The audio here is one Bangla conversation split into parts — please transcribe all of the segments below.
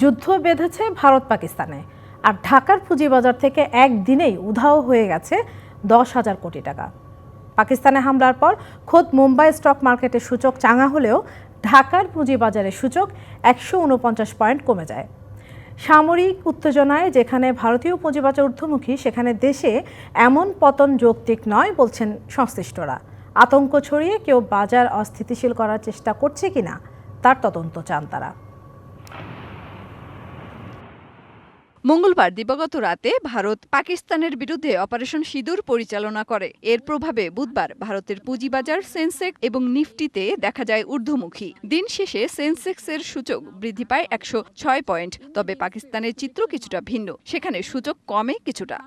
যুদ্ধ বেঁধেছে ভারত পাকিস্তানে। আর ঢাকার পুঁজিবাজার থেকে একদিনেই উধাও হয়ে গেছে দশ হাজার কোটি টাকা। পাকিস্তানে হামলার পর খোদ মুম্বাই স্টক মার্কেটের সূচক চাঙা হলেও ঢাকার পুঁজিবাজারের সূচক একশো উনপঞ্চাশ পয়েন্ট কমে যায়। সামরিক উত্তেজনায় যেখানে ভারতীয় পুঁজিবাজার ঊর্ধ্বমুখী, সেখানে দেশে এমন পতন যৌক্তিক নয় বলছেন সংশ্লিষ্টরা। আতঙ্ক ছড়িয়ে কেউ বাজার অস্থিতিশীল করার চেষ্টা করছে কিনা, তার তদন্ত চান তারা। মঙ্গলবার দিবাগত রাতে ভারত পাকিস্তানের বিরুদ্ধে অপারেশন সিঁদুর পরিচালনা করে। এর প্রভাবে বুধবার ভারতের পুঁজিবাজার, সেন্সেক্স এবং নিফটিতে দেখা যায় ঊর্ধ্বমুখী। দিন শেষে সেন্সেক্সের সূচক বৃদ্ধি পায় একশো ছয় পয়েন্ট, তবে পাকিস্তানের চিত্র কিছুটা ভিন্ন। সেখানে সূচক কমে কিছুটা।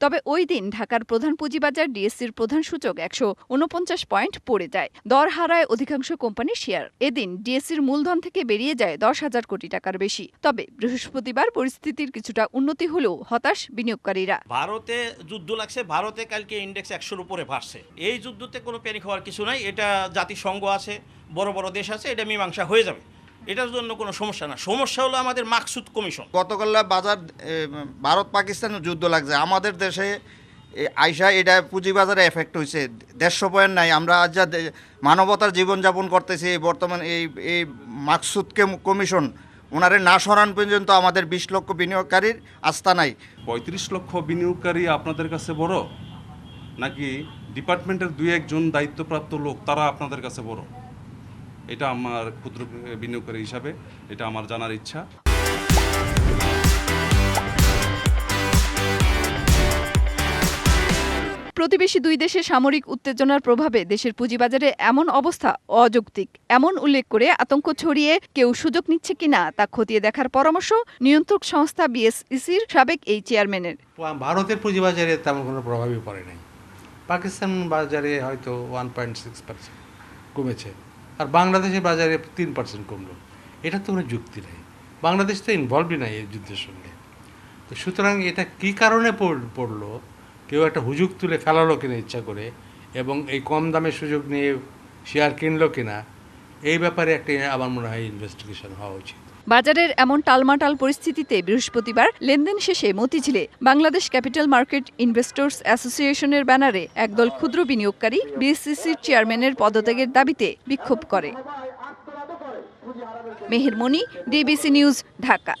তবে ওই দিন ঢাকার প্রধান পুঁজিবাজার ডিএসসির প্রধান সূচক একশো উনপঞ্চাশ পয়েন্ট পড়ে যায়। দর হারায় অধিকাংশ কোম্পানির শেয়ার। এদিন ডিএসসির মূলধন থেকে বেরিয়ে যায় দশ হাজার কোটি টাকার বেশি। তবে বৃহস্পতিবার পরিস্থিতির কিছুটা উন্নতি হলেও হতাশ বিনিয়োগকারীরা। ভারতে যুদ্ধ লাগছে। ভারতে কালকে ইন্ডেক্স একশোর উপরে ভাসছে। এই যুদ্ধতে কোনো প্যানিক হওয়ার কিছু নাই। এটা জাতিসংঘ আছে বড় বড় দেশ আছে এটা মীমাংসা হয়ে যাবে। এটার জন্য কোনো সমস্যা না। সমস্যা হলো আমাদের মাকসুদ কমিশন। গতকাল বাজার ভারত পাকিস্তানের যুদ্ধ লাগছে। আমাদের দেশে এ, আইসা এটা পুঁজিবাজারে এফেক্ট হয়েছে দেড়শো পয়েন্ট নাই। আমরা আজ যা দে- মানবতার জীবনযাপন করতেছি এই বর্তমান এই এই মাকসুদ কেম- কমিশন ওনারে না সরান পর্যন্ত আমাদের বিশ লক্ষ বিনিয়োগকারীর আস্থা নাই। পঁয়ত্রিশ লক্ষ বিনিয়োগকারী আপনাদের কাছে বড়? নাকি ডিপার্টমেন্টের দুই একজন দায়িত্বপ্রাপ্ত লোক তারা আপনাদের কাছে বড়? এটা আমার ক্ষুদ্র বিনিয়োগকারী হিসাবে এটা আমার জানার ইচ্ছা। প্রতিবেশী দুই দেশের সামরিক উত্তেজনার প্রভাবে দেশের পুঁজিবাজারে এমন অবস্থা অযৌক্তিক। এমন উল্লেখ করে আতঙ্ক ছড়িয়ে কেউ সুযোগ নিচ্ছে কিনা তা খতিয়ে দেখার পরামর্শ নিয়ন্ত্রক সংস্থা বিএসইসির সাবেক এই চেয়ারম্যানের। ভারতের পুঁজিবাজারে তেমন কোনো প্রভাবই পড়ে নাই। পাকিস্তান বাজারে হয়তো ওয়ান পয়েন্ট সিক্স পার্সেন্ট কমেছে। আর বাংলাদেশের বাজারে তিন পার্সেন্ট কমলো। এটা তো কোনো যুক্তি নেই। বাংলাদেশ তো ইনভলভই নাই এই যুদ্ধের সঙ্গে। তো সুতরাং এটা কি কারণে পড়- পড়ল? কেউ একটা হুজুক তুলে ফেলালো কিনা ইচ্ছা করে, এবং এই কম দামের সুযোগ নিয়ে শেয়ার কিনলো কিনা, এই ব্যাপারে একটা আমার মনে হয় ইনভেস্টিগেশন হওয়া উচিত। বাজারের এমন টালমাটাল পরিস্থিতিতে বৃহস্পতিবার লেনদেন শেষে মতিঝিলে বাংলাদেশ ক্যাপিটাল মার্কেট ইনভেস্টর্স অ্যাসোসিয়েশনের ব্যানারে একদল ক্ষুদ্র বিনিয়োগকারী বিএসসিসির চেয়ারম্যানের পদত্যাগের দাবিতে বিক্ষোভ করে। Meher Moni DBC news, Dhaka.